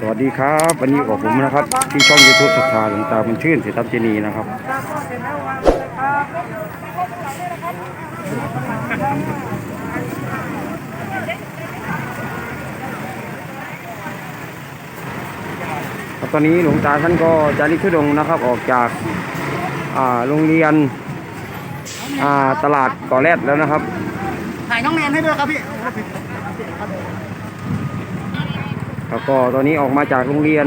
สวัสดีครับ วันนี้กับผมนะครับ ที่ช่องยูทูบศรัทธาหลวงตาบุญชื่นศิทัพเจนีนะครับครับตอนนี้หลวงตาท่านก็จาริกทุดงนะครับ ออกจากโรงเรียนตลาดก่อแรดแล้วนะครับถ่ายน้องแนนให้ด้วยครับพี่ แล้วก็ตอนนี้ออกมาจากโรงเรียน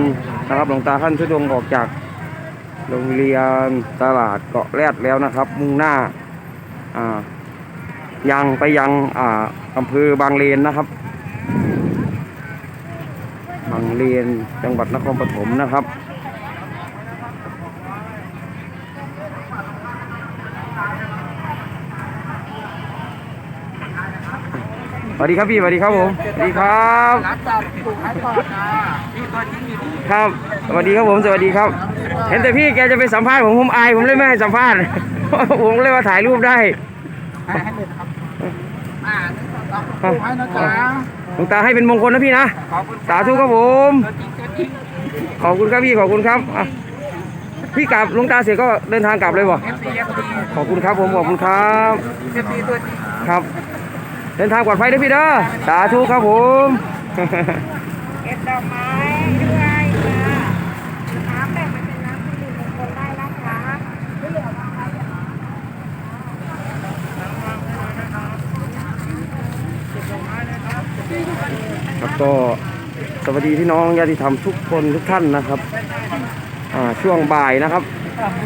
นะครับหลวงตาท่านทุดงออกจากโรงเรียนตลาดเกาะแรดแล้วนะครับ มุ่งหน้าอ่ายังไปยังอ่าอำเภอบางเลนนะครับ บางเลนจังหวัดนครปฐมนะครับ วัสดีครับพี่สวัสดีครับผมสวัสดีครับรับจับถูกให้ก่อนนะพี่ตัวจริงอยู่ที่ครับสวัสดีครับผมสวัสดีครับ เห็นแต่พี่แกจะไปสัมภาษณ์ผมผมอายผมเลยไม่ให้สัมภาษณ์ผมเลยมาถ่ายรูปได้ให้ให้เลยนะครับอ่าถูกให้นะจ๊ะหลวงตาให้เป็นมงคลนะพี่นะขอบคุณสาธุครับผมตัวจริงตัวจริงขอบคุณครับพี่ขอบคุณครับอะพี่กลับหลวงตาเสร็จก็เดินทางกลับเลยบ่เอฟซีเอฟซีขอบคุณครับผมขอบคุณครับเอฟซีตัวจริงครับเดินทางปลอดภัยด้วยพี่เด้อสาธุครับผมเก็บดอกไม้ด้วยค่ะน้ำแบ่งมันเป็นน้ำที่ดื่มคนได้นะคะไม่เหลือบ้างคะครับก็สวัสดีพี่น้องญาติธรรมทุกคนทุกท่านนะครับอ่าช่วงบ่ายนะครับ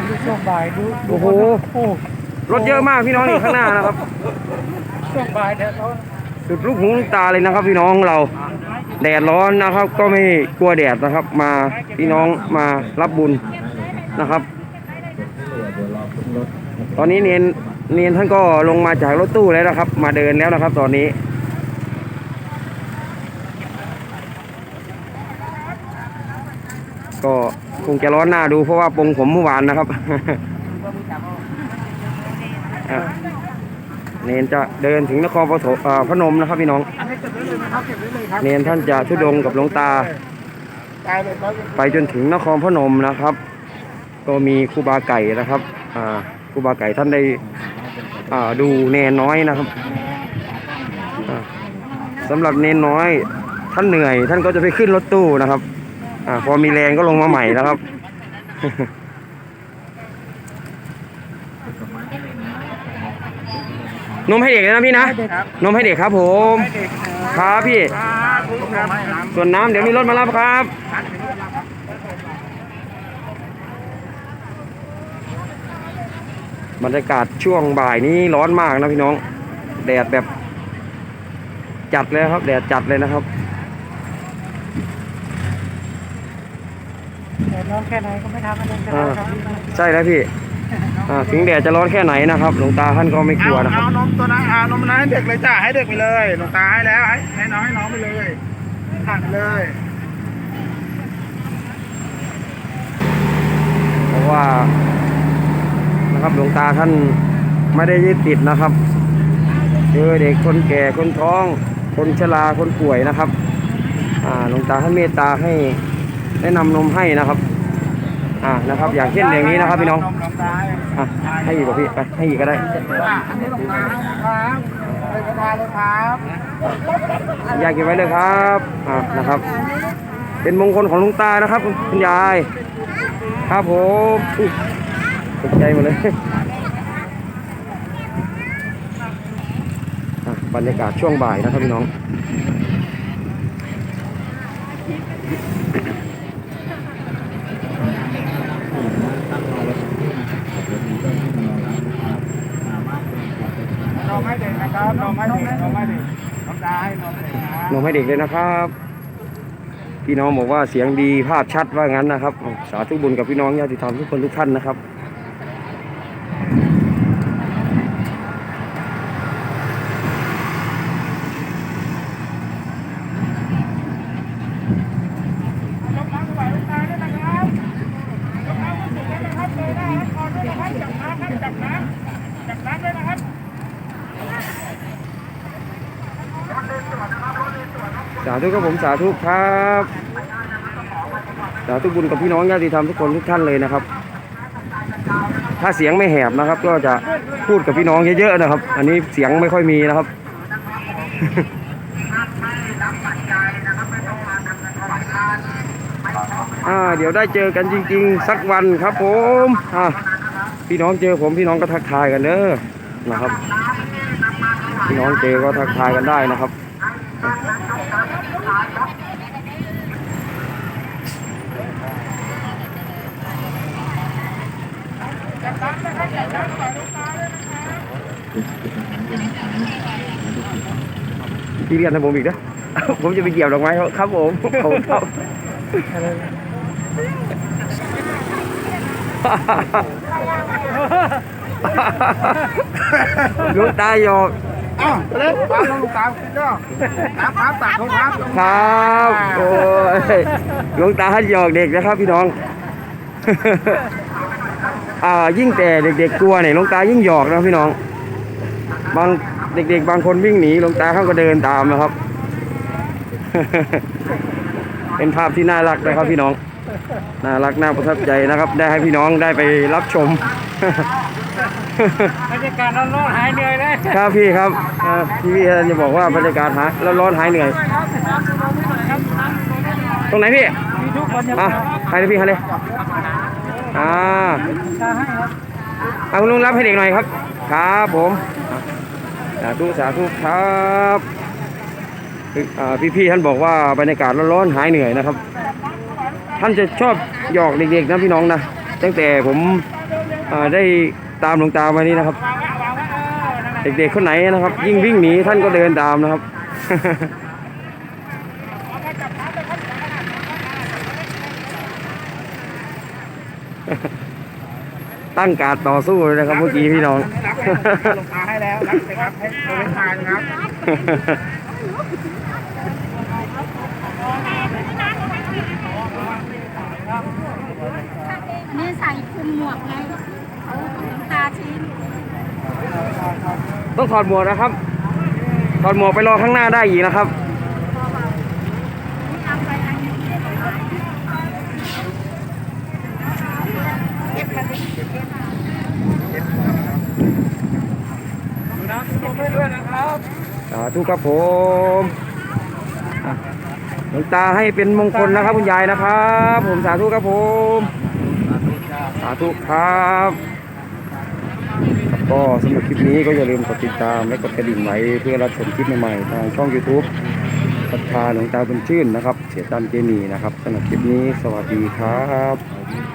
ดูช่วงบ่ายดูโอ้โหโอ้ รถเยอะมากพี่น้องนี่ข้างหน้านะครับช่วงบ่ายแดดร้อนสุดลูกหูลูกตาเลยนะครับ พี่น้องเรา แดดร้อนนะครับ ก็ไม่กลัวแดดนะครับ มาพี่น้องมารับบุญนะครับ ตอนนี้เนนเนนท่านก็ลงมาจากรถตู้แล้วนะครับ มาเดินแล้วนะครับ ตอนนี้ก็คงจะร้อนหน้าดูเพราะว่าปรงผมเมื่อวานนะครับอะ เนนจะเดินถึงนครปฐมอ่าพนมนะครับพี่น้องอันนี้เก็บไว้เลยนะครับเก็บไว้เลยครับเนนท่านจะทุดงค์กับหลวงตาตายเลยครับไปจนถึงนครพนมนะครับ ก็มีครูบาไก่นะครับอ่าครูบาไก่ท่านได้อ่าดูเนนน้อยนะครับอ่าสำหรับเนนน้อย ท่านเหนื่อย ท่านก็จะไปขึ้นรถตู้นะครับอาพอมีแรงก็ลงมาใหม่นะครับ นมให้เด็กเลยนะพี่นะ นมให้เด็กครับผมให้เด็กครับพี่ครับผมครับให้น้ำส่วนน้ำเดี๋ยวมีรถมารับครับ บรรยากาศช่วงบ่ายนี้ร้อนมากนะพี่น้อง แดดแบบ จัดเลยครับ แดดจัดเลยนะครับแต่น้องแค่ไหนก็ไม่ทำอะไรกันอ่าครับใช่แล้วพี่ อ่าถึงแดดจะร้อนแค่ไหนนะครับ หลวงตาท่านก็ไม่กลัวนะครับเอานมตัวนั้นเอานมนั้นให้เด็กเลยจ้าให้เด็กไปเลยหลวงตาให้แล้วให้ให้น้องให้น้องไปเลยผ่านไปเลยเพราะว่านะครับหลวงตาท่านไม่ได้ยึดติดนะครับเจอเด็กคนแก่คนท้อง คนชราคนป่วยนะครับอ่าหลวงตาท่านเมตตาให้แนะนำนมให้นะครับ อ่านะครับ อย่างเช่นอย่างนี้นะครับพี่น้องนมหลวงตาให้อะให้อีกป่ะพี่ไปให้อีกก็ได้ว่าอันนี้หลวงตาให้นะครับเลยกระทาเลยครับยายเก็บไว้เลยครับอ่านะครับ เป็นมงคลของหลุงตานะครับคุณยาย ครับผมอุ๊ยตกใจหมดเลยอะบรรยากาศช่วงบ่ายนะครับพี่น้อง นมให้เด็กนะ ครับนมให้เด็กนมให้เด็กหลวงตาให้นมเด็กนะนมให้เด็กเลยนะครับ พี่น้องบอกว่าเสียงดีภาพชัดว่างั้นนะครับ สาธุบุญกับพี่น้องญาติธรรมทุกคนทุกท่านนะครับ ยกน้ำไหวหลวงตาด้วยนะครับยกน้ำสุดเลยนะครับเลยนะครับก่อนด้วยนะครับจับน้ำครับจับน้ำจับน้ำด้วยนะครับ สาธุครับผมสาธุครับ สาธุบุญกับพี่น้องญาติธรรมทุกคนทุกท่านเลยนะครับ ถ้าเสียงไม่แหบนะครับ ก็จะพูดกับพี่น้องเยอะๆนะครับ อันนี้เสียงไม่ค่อยมีนะครับเดี๋ยวได้เจอกันจริง ๆ สักวันครับผมพี่น้องเจอผมพี่น้องก็ทักทายกันเด้อนะครับ พี่น้องเจอก็ทักทายกันได้นะครับ พี่เรียนให้ผมอีกนะผมจะไปเกี่ยวดอกไม้เขาครับผมผมครับลูกตาหยอก อ้าวเล็กตามลูกตามกินเนาะตามครับตักของครับครับโอ้ยหลวงตาหยอกเด็กนะครับพี่น้อง อ่ายิ่งแต่เด็กๆกลัวเนี่ยหลวงตายิ่งหยอกนะพี่น้อง บางเด็ก ๆ บางคนวิ่งหนีหลวงตาเขาก็เดินตามนะครับ เป็นภาพที่น่ารักนะครับพี่น้อง น่ารักน่าประทับใจนะครับ ได้ให้พี่น้องได้ไปรับชม บรรยากาศร้อนๆหายเหนื่อยเลยครับพี่ครับอ่าพี่พี่จะบอกว่าบรรยากาศหาแล้วร้อนหายเหนื่อยตรงไหนพี่มีทุกคนยังอะใครเลยพี่ใครเลยอ่าชาให้ครับเอาคุณลุงรับให้เด็กหน่อยครับ ครับผมอะสาธุสาธุครับอ่าพี่ๆท่านบอกว่าบรรยากาศร้อนๆหายเหนื่อยนะครับ ท่านจะชอบหยอกเด็กๆนะพี่น้องนะตั้งแต่ผมอ่าได้ ตามหลวงตามานี่นะครับ เด็กๆคนไหนนะครับ ยิ่งวิ่งหนีท่านก็เดินตามนะครับตั้งการต่อสู้เลยนะครับเมื่อกี้พี่น้องรับลงตาให้แล้วรับเลยครับให้โดยทานครับนี่ใส่คุมหมวกไงเอาน้ำตาชิ้น ต้องถอดหมวกนะครับ ถอดหมวกไปรอข้างหน้าได้อีกนะครับทำไปอันนี้เก็บมาดิเก็บมาน้ำต้มให้ด้วยนะครับสาธุครับผมอะหลวงตาให้เป็นมงคลนะครับคุณยายนะครับ ผมสาธุครับผม สาธุครับ ก็สำหรับคลิปนี้ก็อย่าลืมกดติดตามและกดกระดิ่งไว้เพื่อรับชมคลิปใหม่ๆทางช่อง YouTube ศรัทธาหลวงตาบุญชื่นนะครับ เสียตันเจนีนะครับสำหรับคลิปนี้สวัสดีครับ